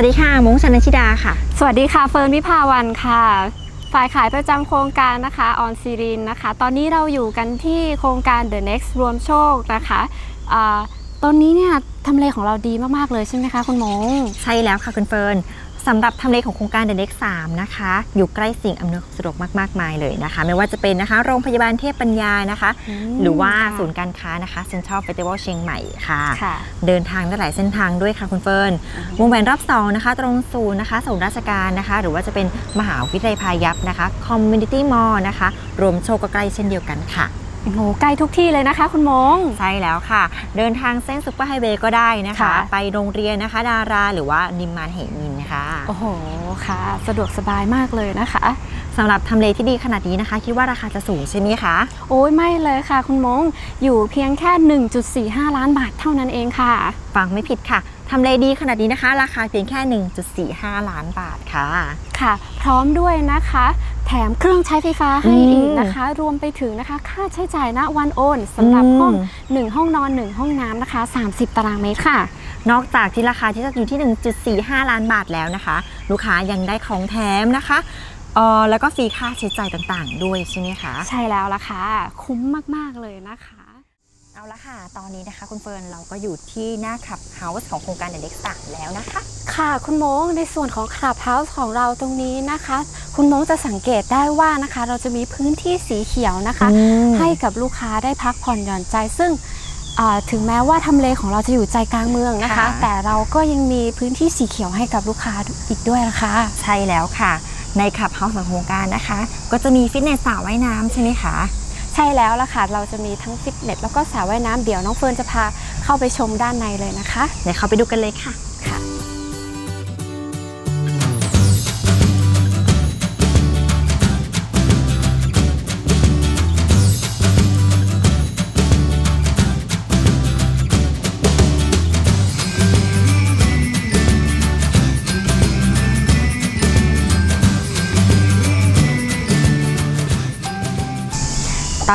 วัสดีค่ะมงชนชิดาค่ะ สวัสดีค่ะเฟิร์นวิภาวันค่ะ ฝ่ายขายประจำโครงการนะคะออนซีรินนะคะ ตอนนี้เราอยู่กันที่โครงการ The Next รวมโชคนะคะ ตอนนี้เนี่ยทำเลของเราดีมากๆเลยใช่ไหมคะคุณหมงใช่แล้วค่ะคุณเฟิร์นสำหรับทำเลของโครงการ The Next 3นะคะ อยู่ใกล้สิ่งอำนวยความสะดวกมากๆมายเลยนะคะ ไม่ว่าจะเป็นนะคะ โรงพยาบาลเทพปัญญานะคะอืมหรือว่าค่ะศูนย์การค้านะคะเซ็นทรัลเฟสติวัลเชียงใหม่ค่ะค่ะ เดินทางได้หลายเส้นทางด้วยค่ะคุณเฟิร์นวงแหวนรอบสองนะคะ ตรงศูนย์นะคะศูนย์ราชการนะคะ หรือว่าจะเป็นมหาวิทยาลัยพายัพนะคะคอมมูนิตี้มอลล์นะคะ รวมโชคก็ใกล้เช่นเดียวกันค่ะโอ้โหใกล้ทุกที่เลยนะคะ คุณหมง ใช่แล้วค่ะ เดินทางเส้นซุปเปอร์ไฮเวย์ก็ได้นะคะ ค่ะ ไปโรงเรียนนะคะ ดาราหรือว่านิมมานเหมินค่ะโอ้โหค่ะ สะดวกสบายมากเลยนะคะ สำหรับทำเลที่ดีขนาดนี้นะคะ คิดว่าราคาจะสูงใช่ไหมคะโอ้ยไม่เลยค่ะ คุณหมง อยู่เพียงแค่ 1.45 ล้านบาทเท่านั้นเองค่ะ ฟังไม่ผิดค่ะทำเลดีขนาดนี้นะคะ ราคาเพียงแค่ 1.45 ล้านบาทค่ะ ค่ะ พร้อมด้วยนะคะ แถมเครื่องใช้ไฟฟ้าให้อืมอีกนะคะ รวมไปถึงนะคะ ค่าใช้จ่ายณวันโอนสำหรับอืมห้อง 1 ห้องนอน 1 ห้องน้ำนะคะ 30 ตารางเมตรค่ะ นอกจากที่ราคาที่จะอยู่ที่ 1.45 ล้านบาทแล้วนะคะ ลูกค้ายังได้ของแถมนะคะเออแล้วก็ฟรีค่าใช้จ่ายต่างๆ ด้วยใช่ไหมคะ ใช่แล้วล่ะค่ะ คุ้มมาก ๆ เลยนะคะ เอาละค่ะ ตอนนี้นะคะ คุณเฟิร์นเราก็อยู่ที่หน้าขับเฮาส์ของโครงการเด็กสามแล้วนะคะ ค่ะคุณโมงในส่วนของคลับเฮาส์ของเราตรงนี้นะคะ คุณโมงจะสังเกตได้ว่านะคะ เราจะมีพื้นที่สีเขียวนะคะให้กับลูกค้าได้พักผ่อนหย่อนใจ ซึ่งอ่าถึงแม้ว่าทำเลของเราจะอยู่ใจกลางเมืองนะคะ ค่ะ แต่เราก็ยังมีพื้นที่สีเขียวให้กับลูกค้าอีกด้วยนะคะ ใช่แล้วค่ะ ในขับเฮาส์ของโครงการนะคะ ก็จะมีฟิตเนสสระว่ายน้ำใช่ไหมคะ ใช่แล้วล่ะค่ะ เราจะมีทั้งฟิตเนสแล้วก็สระว่ายน้ำเดี๋ยวน้องเฟิร์นจะพาเข้าไปชมด้านในเลยนะคะ เดี๋ยวเขาไปดูกันเลยค่ะ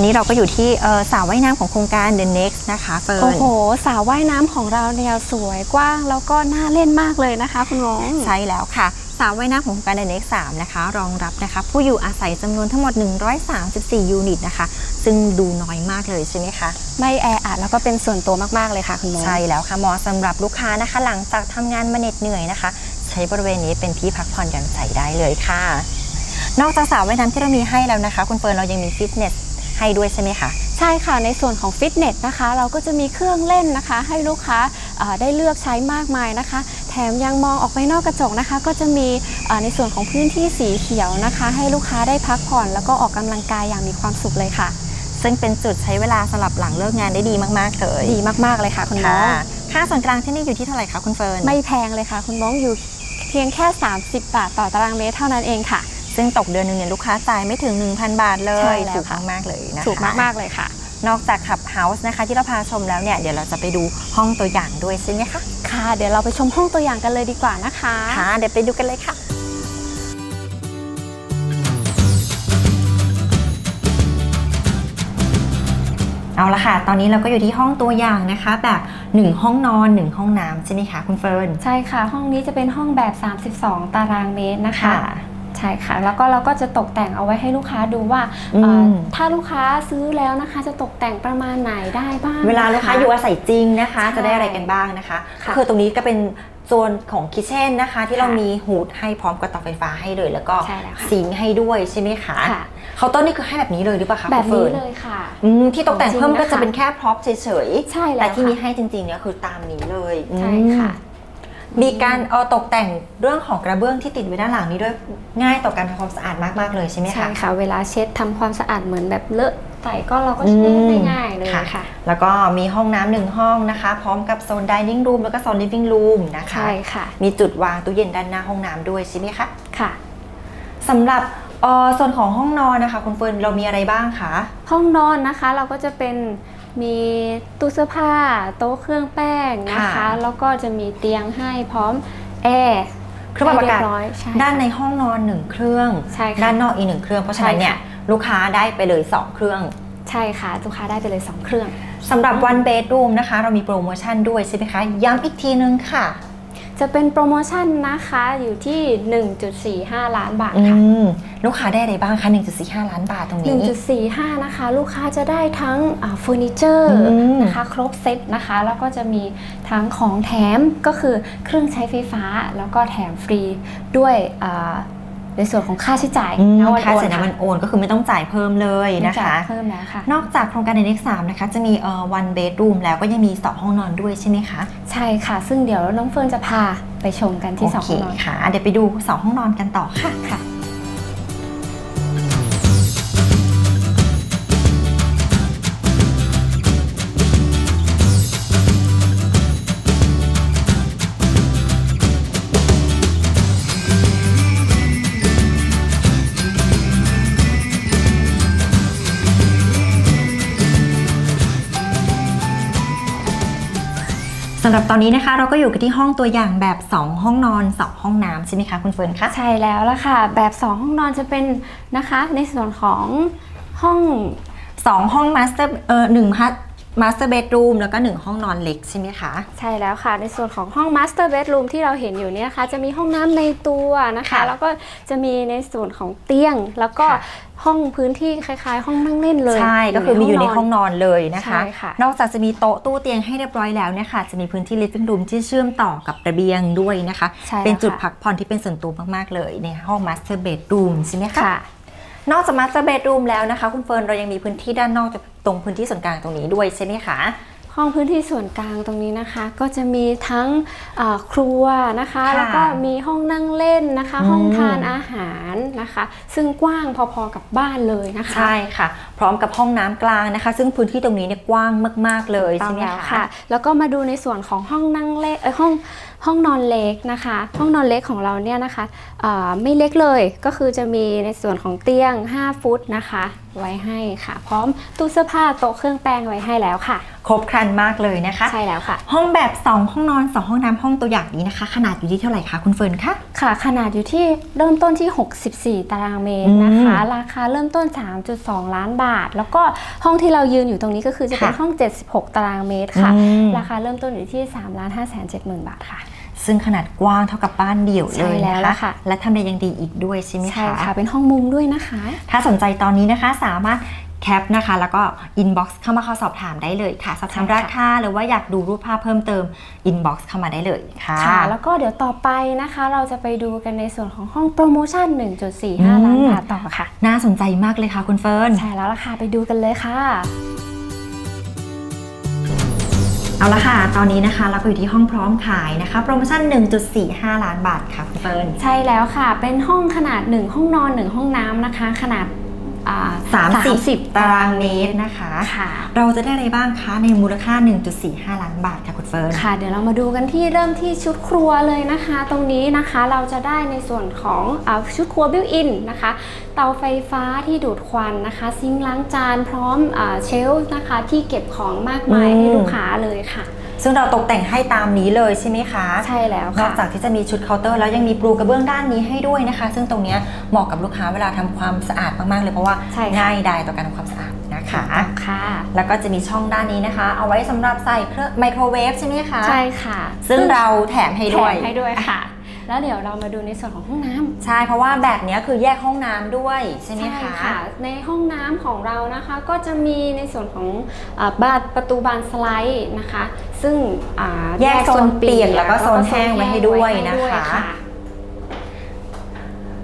อนนี้เราก็อยู่ที่เอ่อสระว่ายน้ำของโครงการ The Next นะคะเฟิร์น โอ้โหสระว่ายน้ำของเราเนี่ยสวยกว้างแล้วก็น่าเล่นมากเลยนะคะ คุณน้องใช่แล้วค่ะสระว่ายน้ำของโครงการ The Next 3นะคะ รองรับนะคะ ผู้อยู่อาศัยจำนวนทั้งหมด 134 ยูนิตนะคะ ซึ่งดูน้อยมากเลยใช่ไหมคะ ไม่แออัดแล้วก็เป็นส่วนตัวมากๆเลยค่ะ คุณน้องใช่แล้วค่ะเหมาะสำหรับลูกค้านะคะ หลังจากทำงานมาเหน็ดเหนื่อยนะคะ ใช้บริเวณนี้เป็นที่พักผ่อนหย่อนใจได้เลยค่ะ นอกจากสระว่ายน้ำที่เรามีให้แล้วนะคะ คุณเฟิร์นเรายังมีฟิตเนส ให้ด้วยใช่ไหมคะ ใช่ค่ะในส่วนของฟิตเนสนะคะ เราก็จะมีเครื่องเล่นนะคะ ให้ลูกค้าเอ่อได้เลือกใช้มากมายนะคะ แถมยังมองออกไปนอกกระจกนะคะ ก็จะมีเอ่อในส่วนของพื้นที่สีเขียวนะคะ ให้ลูกค้าได้พักผ่อน แล้วก็ออกกำลังกายอย่างมีความสุขเลยค่ะ ซึ่งเป็นจุดใช้เวลาสำหรับหลังเลิกงานได้ดีมากๆเลยดีมากๆเลยค่ะคุณน้ค่ะองค่าส่วนกลางที่นี่อยู่ที่เท่าไหร่คะคุณเฟิร์นไม่แพงเลยค่ะ คุณน้องอยู่เพียงแค่ 30 บาทต่อตารางเมตรเท่านั้นเองค่ะ ซึ่งตกเดือนหนึงเนี่ยลูกค้าจ่ายไม่ถึง 1,000 บาทเลใช่ยแล้วถูกค่ะ มากๆเลยนะคะ ถูกมากๆเลยค่ะ นอกจากขับเฮาส์นะคะที่เราพาชมแล้วเนี่ยเดี๋ยวเราจะไปดูห้องตัวอย่างด้วยใช่ไหมคะค่ะ เดี๋ยวเราไปชมห้องตัวอย่างกันเลยดีกว่านะคะ ค่ะเดี๋ยวไปดูกันเลยค่ะ เอาละค่ะ ตอนนี้เราก็อยู่ที่ห้องตัวอย่างนะคะ แบบ 1 ห้องนอน 1 ห้องน้ำใช่ไหมคะคุณเฟิร์นใช่ค่ะ ห้องนี้จะเป็นห้องแบบ 32 ตารางเมตรนะคะ ใช่ค่ะ แล้วก็เราก็จะตกแต่งเอาไว้ให้ลูกค้าดูว่าอืมเอ่อถ้าลูกค้าซื้อแล้วนะคะ จะตกแต่งประมาณไหนได้บ้าง เวลาลูกค้าะะอยู่อาศัยจริงนะคะ ใช่จะได้อะไรกันบ้างนะคะค่ะคือตรงนี้ก็เป็นโซนของคิเช่นนะคะ ที่ค่ะเรามีฮูดให้พร้อมกับเตาไฟฟ้าให้เลย แล้วก็ใช่แล้วค่ะ ซิงค์ให้ด้วยใช่ไหมคะค่ะ เคาน์เตอร์นี่คือให้แบบนี้เลยหรือเปล่าคะแบบคุณนี้ฟิร์ เลยค่ะ อืมที่ตกแต่งเพิ่มก็จริงนะคะ จะเป็นแค่พร็อพเฉยใช่ๆ แล้วแต่ที่ค่ะมีให้จริงๆเนี่ยคือตามนี้เลยใช่ค่ะ อืม มีการเอาตกแต่งเรื่องของกระเบื้องที่ติดไว้ด้านหลังนี้ด้วยง่ายต่อการทำความสะอาดมากๆเลยใช่ไหมใช่คะค่ะ เวลาเช็ดทำความสะอาดเหมือนแบบเลอะใส่ก็เราก็เช็ดอืมได้ง่ายเลยค่ะ แล้วก็มีห้องน้ำหนึ่งห้องนะคะ พร้อมกับโซน dining room แล้วก็โซน living room นะคะใช่ค่ะ มีจุดวางตู้เย็นด้านหน้าห้องน้ำด้วยใช่ไหมคะค่ะสำหรับเอ่อส่วนของห้องนอนนะคะคุณเฟิร์นเรามีอะไรบ้างคะห้องนอนนะคะเราก็จะเป็น มีตู้เสื้อผ้า โต๊ะเครื่องแป้งนะคะ ค่ะ แล้วก็จะมีเตียงให้พร้อมแอร์เครื่องปรับอากาศให้เรียบร้อยใช่ด้านในค่ะห้องนอนหนึ่งเครื่อง ใช่ค่ะ ด้านนอกอีกหนึ่งเครื่อง เพราะฉะนั้นเนี่ยใช่ค่ลูกค้าได้ไปเลย 2 เครื่องใช่ค่ะลูกค้าได้ไปเลย 2 เครื่อง สำหรับ one bedroom นะคะ เรามีโปรโมชั่นด้วยใช่ไหมคะ ย้ำอีกทีนึงค่ะ จะเป็นโปรโมชั่นนะคะอยู่ที่ 1.45 ล้านบาทอืค่ะมลูกค้าได้อะไรบ้างคะ 1.45 ล้านบาทตรงนี้ 1.45 นะคะ ลูกค้าจะได้ทั้งอ่าเฟอร์นิเจอร์อืม นะคะ ครบเซตนะคะ แล้วก็จะมีทั้งของแถมก็คือเครื่องใช้ไฟฟ้า แล้วก็แถมฟรีด้วยอ่า ในส่วนของค่าใช้จ่ายอืมณวันค่าโอนเสร็จแล้วมันโอนก็คือไม่ต้องจ่ายเพิ่มเลยนะไม่จ่าคะยเพิ่มแล้วค่ะนอกจากโครงการในเลข3นะคะจะมีเอ่อ one bedroom แล้วก็ยังมี2ห้องนอนด้วยใช่ไหมคะใช่ค่ะ ซึ่งเดี๋ยวน้องเฟิร์นจะพาไปชมกันที่สองโอห้องเคนอนค่ะเดี๋ยวไปดู2ห้องนอนกันต่อค่ะค่ะ สำหรับตอนนี้นะคะเราก็อยู่กันที่ห้องตัวอย่างแบบ 2 ห้องนอน 2 ห้องน้ำใช่ไหมคะคุณเฟิร์นคะ ใช่แล้วละค่ะ แบบ 2 ห้องนอนจะเป็นนะคะ ในส่วนของห้อง 2 ห้องมาสเตอร์เออหนึ่ง มาสเตอร์เบดรูมแล้วก็ 1 ห้องนอนเล็กใช่ไหมคะ ใช่แล้วค่ะ ในส่วนของห้อง Master Bedroom ที่เราเห็นอยู่เนี่ยนะคะจะมีห้องน้ำในตัวนะคะ ค่ะแล้วก็จะมีในส่วนของเตียง แล้วก็ค่ะ ห้องพื้นที่คล้ายๆ ห้องนั่งเล่นเลย ใช่ก็คือมีอยู่ในห้องนอนเลยนะคะ ใช่ค่ะ นอกจากจะมีโต๊ะตู้เตียงให้เรียบร้อยแล้วเนี่ยค่ะจะมีพื้นที่ living room ที่เชื่อมต่อกับระเบียงด้วยนะคะ ใช่แล้วเป็นจุดค่ะพักผ่อนที่เป็นส่วนตัวมากๆเลยในห้อง master bedroom ใช่ไหมคะ ค่ะ นอกจาก master bedroom แล้วนะคะ คุณเฟิร์นเรายังมีพื้นที่ด้านนอก ตรงพื้นที่ส่วนกลางตรงนี้ด้วยใช่ไหมคะห้องพื้นที่ส่วนกลางตรงนี้นะคะ ก็จะมีทั้งอ่าครัวนะคะค่ะแล้วก็มีห้องนั่งเล่นนะคะอืมห้องทานอาหารนะคะ ซึ่งกว้างพอๆกับบ้านเลยนะคะใช่ค่ะ พร้อมกับห้องน้ำกลางนะคะ ซึ่งพื้นที่ตรงนี้เนี่ยกว้างมาก ๆเลยต้อใช่งไหมแล้วคะค่ะแล้วก็มาดูในส่วนของห้องนั่งเล็กเอยห้องห้องนอนเล็กนะคะ ห้องนอนเล็กของเราเนี่ยนะคะอ่าไม่เล็กเลยก็คือจะมีในส่วนของเตียง 5 ฟุตนะคะไว้ให้ค่ะ พร้อมตู้เสื้อผ้าโต๊ะเครื่องแป้งไว้ให้แล้วค่ะ ครบครันมากเลยนะคะ ใช่แล้วค่ะ ห้องแบบ 2 ห้องนอน 2 ห้องน้ำห้องตัวอย่างนี้นะคะ ขนาดอยู่ที่เท่าไหร่คะคุณเฟิร์นคะ ค่ะ ขนาดอยู่ที่เริ่มต้นที่ 64 ตารางเมตรนะคะ ราคาเริ่มต้น 3.2 ล้านบาท แล้วก็ห้องที่เรายืนอยู่ตรงนี้ก็คือจะเป็นค่ะห้อง 76 ตารางเมตรค่ะ อืม ราคาเริ่มต้นอยู่ที่3ล้าน5แสน7หมื่นบาทค่ะ ซึ่งขนาดกว้างเท่ากับบ้านเดี่ยวเลยใช่แล้วนะล่ะคะค่ะและทำได้ยังดีอีกด้วยใช่ไหมใช่คะค่ะ เป็นห้องมุมด้วยนะคะ ถ้าสนใจตอนนี้นะคะสามารถแคปนะคะ แล้วก็อินบ็อกซ์เข้ามาเข้าสอบถามได้เลยค่ะ สอบถามใช่ค่ะราคาหรือว่าอยากดูรูปภาพเพิ่มเติมอินบ็อกซ์เข้ามาได้เลยค่ะค่ะ แล้วก็เดี๋ยวต่อไปนะคะ เราจะไปดูกันในส่วนของห้องโปรโมชั่นอืม1.45 ล้านบาทต่อค่ะ น่าสนใจมากเลยค่ะคุณเฟิร์นใช่แล้วล่ะค่ะไปดูกันเลยค่ะ เอาละค่ะ ตอนนี้นะคะเราก็อยู่ที่ห้องพร้อมขายนะคะ โปรโมชั่น 1.45 ล้านบาทค่ะคุณเฟิร์น ใช่แล้วค่ะ เป็นห้องขนาด 1 ห้องนอน 1 ห้องน้ำนะคะ ขนาด อ่า30ตารางเมตรนะคะค่ะเราจะได้อะไรบ้างคะในมูลค่า 1.45 ล้านบาทค่ะคุณเฟิร์นค่ะ เดี๋ยวเรามาดูกันที่เริ่มที่ชุดครัวเลยนะคะ ตรงนี้นะคะเราจะได้ในส่วนของอาชุดครัวบิวอินนะคะ เตาไฟฟ้าที่ดูดควันนะคะ ซิงค์ล้างจานพร้อมอาเชลฟ์นะคะที่เก็บของมากมายอืมให้ลูกค้าเลยค่ะ ซึ่งเราตกแต่งให้ตามนี้เลยใช่ไหมคะใช่แล้วนอค่ะ กจากที่จะมีชุดเคาน์เตอร์แล้วยังมีปลูกระเบื้องด้านนี้ให้ด้วยนะคะ ซึ่งตรงเนี้ยเหมาะกับลูกค้าเวลาทำความสะอาดมากๆเลยเพราะว่าใช่ค่ะ ง่ายดายต่อการทำความสะอาดนะคะ ค่ะแล้วก็จะมีช่องด้านนี้นะคะ เอาไว้สำหรับใส่เครื่องไมโครเวฟใช่ไหมคะ ใช่ค่ะซึ่งเราแถมให้แถด้วย มให้ด้วยค่ะ แล้วเดี๋ยวเรามาดูในส่วนของห้องน้ำใช่เพราะว่าแบบเนี้ยคือแยกห้องน้ำด้วยใช่ไหมคะในห้องน้ำของเรานะคะก็จะมีในส่วนของอาบานประตูบานสไลด์นะคะ ซึ่งอ่าแยกโซนเปียกแล้วก็โซนแห้งไว้ให้ด้วยนะคะไว้ให้ด้วยค่ะ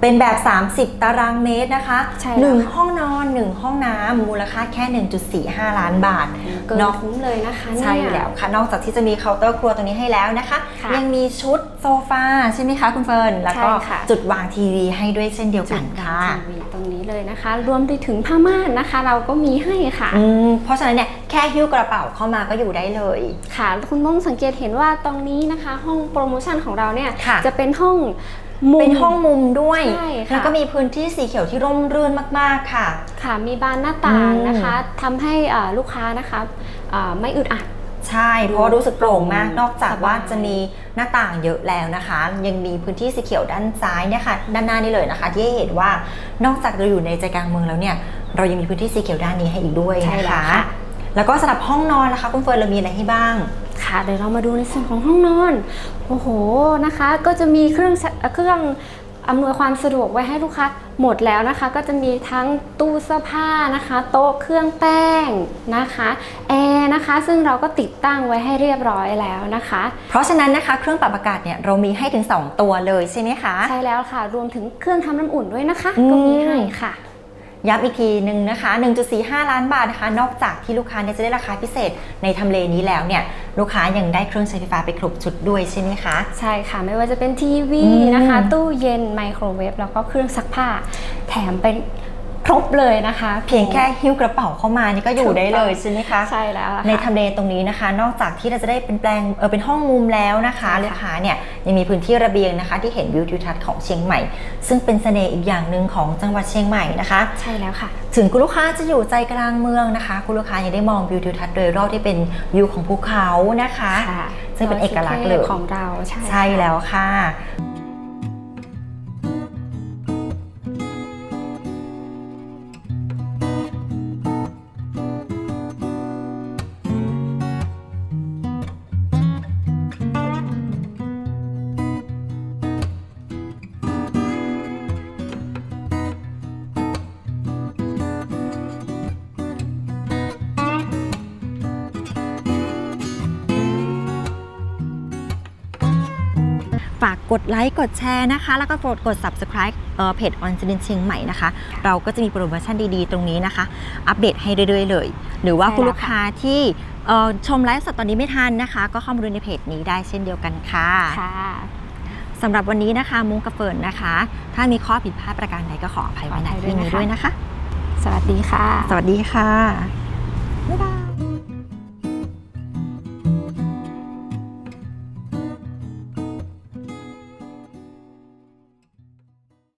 เป็นแบบ 30 ตารางเมตรนะคะใช่แล้ว หนึ่งค่ะห้องนอน1ห้องน้ำมูลค่าแค่ 1.45 ล้านบาท เกินนอกคุ้มเลยนะคะเนี่ย ใช่แล้วค่ะ นอกจากที่จะมีเคาน์เตอร์ครัวตรงนี้ให้แล้วนะคะ ค่ะยังมีชุดโซฟาใช่ไหมคะคุณเฟิร์น แล้วก็ใช่ค่ะ จุดวางทีวีให้ด้วยเช่นเดียวจุกัดนวาค่ะงทีวีตรงนี้เลยนะคะ รวมไปถึงผ้าม่านนะคะ เราก็มีให้ค่ะ อืม เพราะฉะนั้นเนี่ยแค่หิ้วกระเป๋าเข้ามาก็อยู่ได้เลย ค่ะ คุณมงสังเกตเห็นว่าตรงนี้นะคะ ห้องโปรโมชั่นของเราเนี่ยค่ะจะเป็นห้อง มุมเป็นห้องมุมด้วยใช่ค่ะ แล้วก็มีพื้นที่สีเขียวที่ร่มรื่นมากๆค่ะ ค่ะมีบานหน้าต่างอืมนะคะทำให้อ่าลูกค้านะคะอ่าไม่อึดอัด ใช่ เพราะว่ารู้สึกโปร่งมาก นอกจากว่าสบายจะมีหน้าต่างเยอะแล้วนะคะ ยังมีพื้นที่สีเขียวด้านซ้ายเนี่ยค่ะ ด้านหน้านี่เลยนะคะ ที่ให้เห็นว่านอกจากเราอยู่ในใจกลางเมืองแล้วเนี่ย เรายังมีพื้นที่สีเขียวด้านนี้ให้อีกด้วยใช่นะแล้วคะ ค่ะ แล้วก็สำหรับห้องนอนนะคะคุณเฟิร์นเรามีอะไรให้บ้าง ค่ะเดี๋ยวเรามาดูในส่วนของห้องนอน โอ้โหนะคะ ก็จะมีเครื่องใช้เอ่อเครื่องอำนวยความสะดวกไว้ให้ลูกค้าหมดแล้วนะคะ ก็จะมีทั้งตู้เสื้อผ้านะคะ โต๊ะเครื่องแป้งนะคะแอร์นะคะซึ่งเราก็ติดตั้งไว้ให้เรียบร้อยแล้วนะคะ เพราะฉะนั้นนะคะเครื่องปรับอากาศเนี่ยเรามีให้ถึง 2 ตัวเลยใช่ไหมคะ ใช่แล้วค่ะ รวมถึงเครื่องทำน้ำอุ่นด้วยนะคะอืมก็มีให้ค่ะ ย้ำอีกทีหนึ่งนะคะ 1.45 ล้านบาทนะคะ นอกจากที่ลูกค้าเนี่ยจะได้ราคาพิเศษในทำเลนี้แล้วเนี่ย ลูกค้ายังได้เครื่องใช้ไฟฟ้าไปครบชุดด้วยใช่ไหมคะ ใช่ค่ะ ไม่ว่าจะเป็นทีวีอืมนะคะ ตู้เย็นไมโครเวฟแล้วก็เครื่องซักผ้า แถมเป็น ครบเลยนะคะ เพียงแค่หิ้วกระเป๋าเข้ามานี่ก็อยู่ได้เลยใช่ไหมคะใช่แล้วอะค่ะในทำเลตรงนี้นะคะ นอกจากที่เราจะได้เป็นแปลงเออเป็นห้องมุมแล้วนะคะใช่ค่ะลูกค้าเนี่ยยังมีพื้นที่ระเบียงนะคะ ที่เห็นวิวทิวทัศน์ของเชียงใหม่ ซึ่งเป็นเสน่ห์อีกอย่างหนึ่งของจังหวัดเชียงใหม่นะคะ ใช่แล้วค่ะ ถึงคุณลูกค้าจะอยู่ใจกลางเมืองนะคะ คุณลูกค้ายังได้มองวิวทิวทัศน์โดยรอบที่เป็นวิวของภูเขานะคะค่ะซึ่งเป็นเอกลักษณ์เลยของเราใช่ใช่แล้วค่ะ ฝากกดไลค์กดแชร์นะคะ แล้วก็กดกด subscribe เอ่อเพจออนซิเดนเชียงใหม่นะคะ เราก็จะมีโปรโมชั่นดีๆ ตรงนี้นะคะ อัปเดตให้เรื่อยๆเลย หรือว่าใช่คุณแล้วลูกค้าที่เอ่อชมไลฟ์สดตอนนี้ไม่ทันนะคะ ก็เข้ามาดูในเพจนี้ได้เช่นเดียวกันค่ะค่ะสำหรับวันนี้นะคะมุงกับเฟิร์นนะคะ ถ้ามีข้อผิดพลาดประการใดก็ขออภัยไว้ณที่นี้ด้วยนะคะ สวัสดีค่ะ สวัสดีค่ะ